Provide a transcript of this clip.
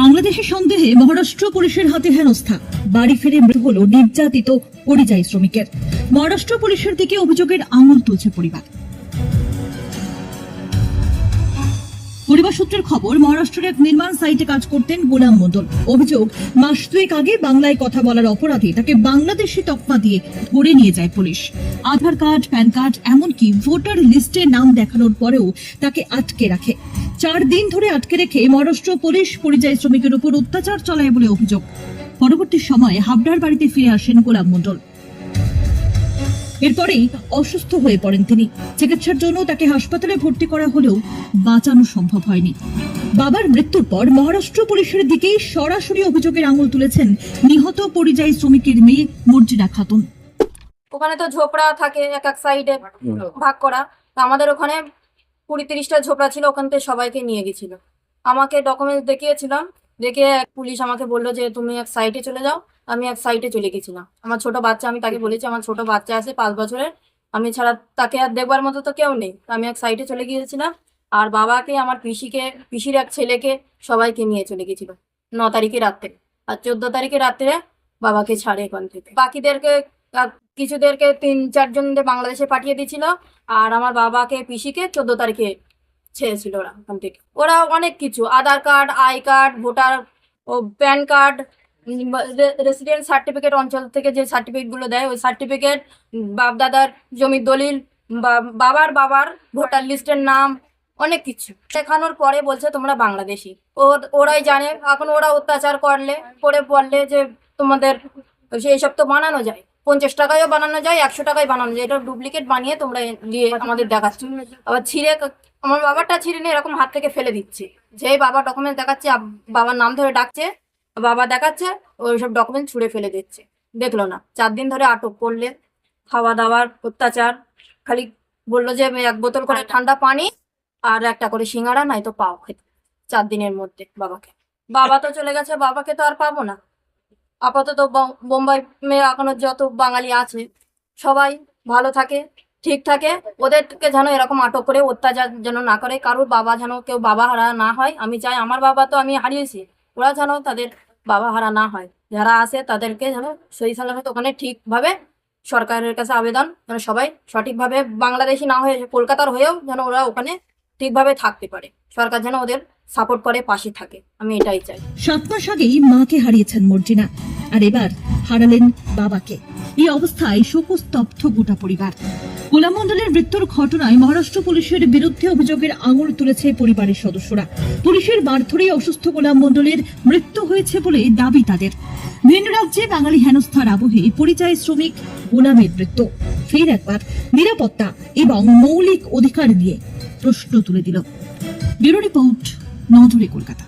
বাংলাদেশের সন্দেহে মহারাষ্ট্র পুলিশের হাতে হেনস্থা। বাড়ি ফিরে মৃত হল নির্যাতিত পরিযায়ী শ্রমিকের। মহারাষ্ট্র পুলিশের দিকে অভিযোগের আঙুল তুলছে পরিবার। পরিবার সূত্রের খবর, মহারাষ্ট্রের এক নির্মাণ সাইটে কাজ করতেন গোলাম মণ্ডল। অভিযোগ, মাস দুয়েক আগে বাংলায় কথা বলার অপরাধে তাকে বাংলাদেশি তকমা দিয়ে ধরে নিয়ে যায় police. Aadhaar card, PAN card, এমনকি ভোটার লিস্টে নাম দেখানোর পরেও তাকে আটকে রাখে। চার দিন ধরে আটকে রেখে মহারাষ্ট্র পুলিশ পরিযায়ী শ্রমিকের উপর অত্যাচার চালায় বলে অভিযোগ। পরবর্তী সময়ে হাবড়ার বাড়িতে ফিরে আসেন গোলাম মণ্ডল। এরপরেই অসুস্থ হয়ে পড়েন তিনি। চিকিৎসার জন্য তাকে হাসপাতালে ভর্তি করা হলেও বাঁচানো সম্ভব হয়নি। বাবার মৃত্যুর পর মহারাষ্ট্র পুলিশের দিকেই সরাসরি অভিযোগের আঙুল তুলেছেন নিহত পরিযায়ী শ্রমিকের মেয়ে মর্জিনা খাতুন। ওখানে তো ঝোপড়া থাকে এক এক সাইডে ভাগ করা। আমাদের ওখানে কুড়ি তিরিশটা ঝোপড়া ছিল, ওখান থেকে সবাইকে নিয়ে গেছিল। আমাকে ডকুমেন্টস দেখিয়েছিলাম, দেখে এক পুলিশ আমাকে বলল যে, তুমি এক সাইডে চলে যাও। আমি এক সাইডে চলে গেছিলাম। আমার ছোট বাচ্চা, আমি তাকে বলেছি, আমার ছোট বাচ্চা আছে, পাঁচ বছরের। আমি ছাড়া তাকে আর দেখবার মতো তো কেউ নেই। আমি এক সাইডে চলে গিয়েছিলাম, আর বাবাকে, আমার পিসিকে, পিসির এক ছেলেকে সবাইকে নিয়ে চলে গেছিল ন তারিখে রাত্রে। আর চোদ্দ তারিখে রাত্রে বাবাকে ছাড়ে এখান থেকে। বাকিদেরকে কিছুদেরকে তিন চারজন বাংলাদেশে পাঠিয়ে দিয়েছিল। আর আমার বাবাকে, পিসিকে চোদ্দ তারিখে ছেড়েছিল ওরা ওখান থেকে। ওরা অনেক কিছু, Aadhaar card, I card, voter O PAN card resident certificate, অঞ্চল থেকে যে সার্টিফিকেটগুলো দেয়, ওই সার্টিফিকেট বাপ দাদার জমির দলিল বাবার বাবার ভোটার লিস্টের নাম, অনেক কিছু। শেখানোর পরে বলছে, তোমরা বাংলাদেশি। ওরাই জানে। এখন ওরা অত্যাচার করলে করে বললে যে তোমাদের সব তো বানানো যায়। পঞ্চাশ টাকায়ও বানানো যায়, একশো টাকায় বানানো যায়। এটা ডুপ্লিকেট বানিয়ে তোমরা দিয়ে আমাদের দেখাচ্ছ। আবার ছিঁড়ে আমার বাবারটা ছিঁড়ে নিয়ে এরকম হাত থেকে ফেলে দিচ্ছে। যেই বাবা ডকুমেন্ট দেখাচ্ছে বাবার নাম ধরে ডাকছে, বাবা দেখাচ্ছে, ওই সব ডকুমেন্ট ছুঁড়ে ফেলে দিচ্ছে। দেখল না। চার দিন ধরে আটক করলে। খাওয়া দাওয়ার অত্যাচার। খালি বলল যে এক বোতল করে ঠান্ডা পানি আর একটা করে সিঙ্গারা নাই তো পাও খেতে। চার দিনের মধ্যে বাবাকে। বাবা তো চলে গেছে, বাবাকে তো আর পাবো না। আপাতত বোম্বাই মেয়ে এখনও যত বাঙালি আছে, সবাই ভালো থাকে, ঠিক থাকে। ওদেরকে যেন এরকম আটক করে, অত্যাচার যেন না করে, কারোর বাবা যেন কেউ বাবা হারা না হয়। আমি চাই আমার বাবা তো আমি হারিয়েছি, ওরা যেন তাদের বাবা হারা না হয়। যারা আছে তাদেরকে যেন সেই সহি সালামত ওখানে ঠিকভাবে সরকারের কাছে আবেদন, যেন সবাই সঠিকভাবে বাংলাদেশি না হয়ে, কলকাতার হয়েও যেন ওরা ওখানে ঠিকভাবে থাকতে পারে। সরকার যেন ওদের সাপোর্ট করে, পাশে থাকে। আমি এটাই চাই। সাত মাস আগেই মাকে হারিয়েছেন মর্জিনা। আর এবার হারালেন বাবাকে। এই অবস্থায় শোকস্তব্ধ গোটা পরিবার। গোলাম মণ্ডলের মৃত্যুর ঘটনায় মহারাষ্ট্র পুলিশের বিরুদ্ধে অভিযোগের আঙুল তুলেছে পরিবারের সদস্যরা। পুলিশের মারধরে অসুস্থ গোলাম মণ্ডলের মৃত্যু হয়েছে বলে দাবি তাদের। ভিন রাজ্যে বাঙালি হেনস্থার আবহে পরিযায়ী শ্রমিক গোলামের মৃত্যু। ফের একবার নিরাপত্তা এবং মৌলিক অধিকার নিয়ে প্রশ্ন তুলে দিল। Bureau report. নজরে কলকাতা।